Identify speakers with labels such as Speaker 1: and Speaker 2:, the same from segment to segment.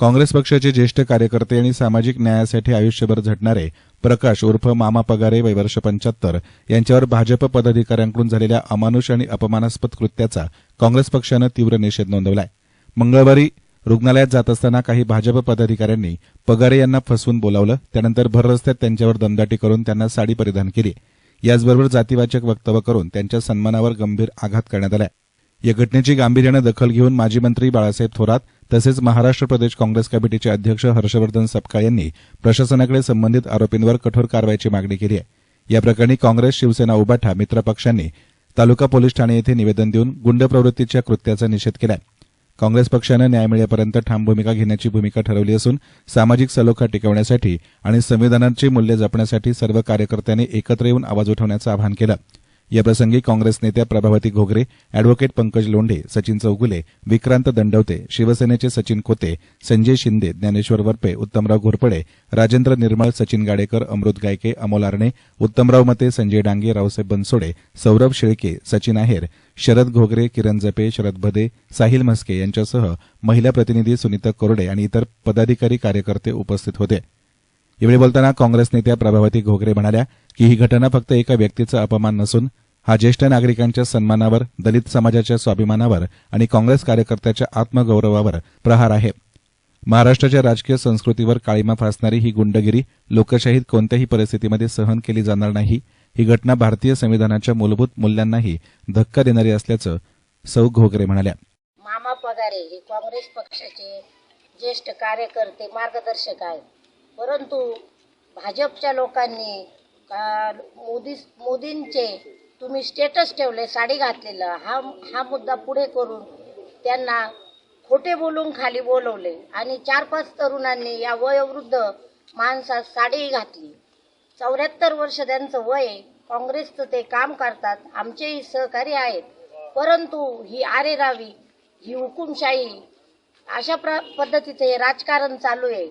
Speaker 1: काँग्रेस पक्षाचे ज्येष्ठ कार्यकर्ते आणि सामाजिक न्यायासाठी आयुष्यभर झटणारे प्रकाश उर्फ मामा पगारे वैवर्ष पंच्याहत्तर यांच्यावर भाजप पदाधिकाऱ्यांकडून झालेल्या अमानुष आणि अपमानास्पद कृत्याचा काँग्रेस पक्षानं तीव्र निषेध नोंदवलाय. मंगळवारी रुग्णालयात जात असताना काही भाजप पदाधिकाऱ्यांनी पगारे यांना फसवून बोलावलं त्यानंतर भर रस्त्यात त्यांच्यावर दमदाटी करून त्यांना साडी परिधान केली. याचबरोबर जातीवाचक वक्तव्य करून त्यांच्या सन्मानावर गंभीर आघात करण्यात आला या घटनेची गांभीर्यानं दखल घेऊन माजी मंत्री बाळासाहेब थोरात तसेच महाराष्ट्र प्रदेश काँग्रेस कमिटीचे अध्यक्ष हर्षवर्धन सपकाळ यांनी प्रशासनाकडे संबंधित आरोपींवर कठोर कारवाईची मागणी केली आहे. या प्रकरणी काँग्रेस शिवसेना उबाठा मित्रपक्षांनी तालुका पोलीस ठाणे येथे निवेदन देऊन गुंड प्रवृत्तीच्या कृत्याचा निषेध केला काँग्रेस पक्षानं न्याय मिळेपर्यंत ठाम भूमिका घेण्याची भूमिका ठरवली असून सामाजिक सलोखा टिकवण्यासाठी आणि संविधानाची मूल्य जपण्यासाठी सर्व कार्यकर्त्यांनी एकत्र येऊन आवाज उठवण्याचं आवाहन केलं. याप्रसंगी काँग्रेस नेत्या प्रभावती घोगरे अॅडव्होकेट पंकज लोंढे सचिन चौगुले विक्रांत दंडवते शिवसेनेचे सचिन खोते संजय शिंदे ज्ञानेश्वर वरपे उत्तमराव घोरपडे राजेंद्र निर्मळ सचिन गाडेकर अमृत गायके अमोल आरणे उत्तमराव मते संजय डांगे रावसाहेब बनसोडे सौरभ शेळके सचिन आहेर शरद घोगरे किरण जपे शरद भदे साहिल म्हस्के यांच्यासह महिला प्रतिनिधी सुनीता कोरडे आणि इतर पदाधिकारी कार्यकर्ते उपस्थित होते. यावेळी बोलताना काँग्रेस नेत्या प्रभावती घोगरे म्हणाल्या की ही घटना फक्त एका व्यक्तीचा अपमान नसून हा ज्येष्ठ नागरिकांच्या सन्मानावर दलित समाजाच्या स्वाभिमानावर आणि काँग्रेस कार्यकर्त्याच्या आत्मगौरवावर प्रहार आहे. महाराष्ट्राच्या राजकीय संस्कृतीवर काळीमा फासणारी ही गुंडगिरी लोकशाहीत कोणत्याही परिस्थितीमध्ये सहन केली जाणार नाही. ही घटना भारतीय संविधानाच्या मूलभूत मूल्यांनाही धक्का देणारी असल्याचं सौ घोगरे म्हणाल्या.
Speaker 2: मामा पगारे हे काँग्रेस पक्षाचे ज्येष्ठ कार्यकर्ते मार्गदर्शक आहेत. परंतु भाजपच्या लोकांनी का मोदी मोदींचे तुम्ही स्टेटस ठेवले साडी घातलेलं हा हा मुद्दा पुढे करून त्यांना खोटे बोलून खाली बोलवले. आणि चार पाच तरुणांनी या वयोवृद्ध माणसात साडी घातली. चौऱ्याहत्तर वर्ष त्यांचं वय काँग्रेसचं ते काम करतात. आमचेही सहकारी आहेत. परंतु ही आरेरावी ही हुकुमशाही अशा प्र पद्धतीचं हे राजकारण चालू आहे.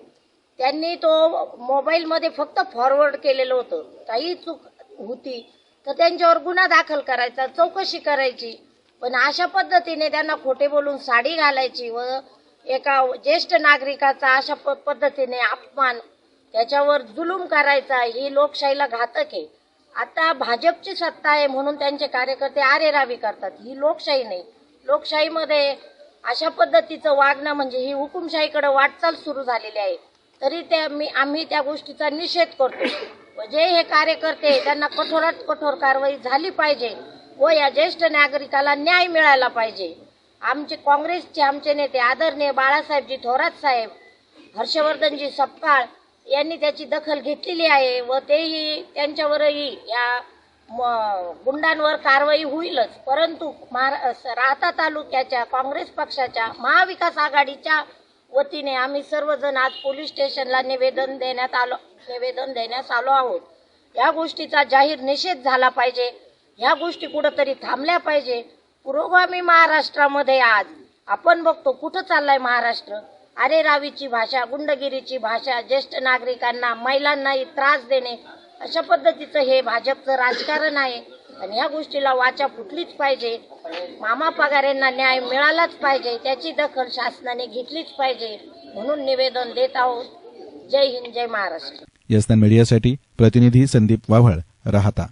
Speaker 2: त्यांनी तो मोबाईलमध्ये फक्त फॉरवर्ड केलेलं होतं. काही चूक होती. तर त्यांच्यावर गुन्हा दाखल करायचा चौकशी करायची. पण अशा पद्धतीने त्यांना खोटे बोलून साडी घालायची व एका ज्येष्ठ नागरिकाचा अशा प- पद्धतीने अपमान त्याच्यावर जुलूम करायचा ही लोकशाहीला घातक आहे. आता भाजपची सत्ता आहे म्हणून त्यांचे कार्यकर्ते आरेरावी करतात. ही लोकशाही नाही. लोकशाहीमध्ये अशा पद्धतीचं वागणं म्हणजे ही हुकुमशाहीकडे वाटचाल सुरू झालेली आहे. तरी त्या मी आम्ही त्या गोष्टीचा निषेध करतो. व जे हे कार्यकर्ते त्यांना कठोरात कठोर कारवाई झाली पाहिजे व या ज्येष्ठ नागरिकाला न्याय मिळाला पाहिजे. आमचे काँग्रेसचे आमचे नेते आदरणीय बाळासाहेबजी थोरात साहेब हर्षवर्धनजी सपकाळ यांनी त्याची दखल घेतलेली आहे व तेही त्यांच्यावरही या म- गुंडांवर कारवाई होईलच. परंतु महारा राहता तालुक्याच्या काँग्रेस पक्षाच्या महाविकास आघाडीच्या वतीने आम्ही सर्वजण आज पोलीस स्टेशनला निवेदन देण्यात आलो निवेदन देण्यास आलो आहोत. या गोष्टीचा जाहीर निषेध झाला पाहिजे. ह्या गोष्टी कुठंतरी थांबल्या पाहिजे. पुरोगामी महाराष्ट्रामध्ये आज आपण बघतो कुठं चाललाय महाराष्ट्र? अरे रावीची भाषा गुंडगिरीची भाषा ज्येष्ठ नागरिकांना महिलांनाही त्रास देणे अशा पद्धतीचं हे भाजपचं राजकारण आहे. आणि या गोष्टीला वाचा फुटलीच पाहिजे. मामा पगारेंना न्याय मिळालाच पाहिजे त्याची दखल शासनाने घेतलीच पाहिजे म्हणून निवेदन देत आहोत. जय हिंद जय महाराष्ट्र.
Speaker 1: यस्तान मीडियासाठी प्रतिनिधी संदीप वाव्हळ राहता.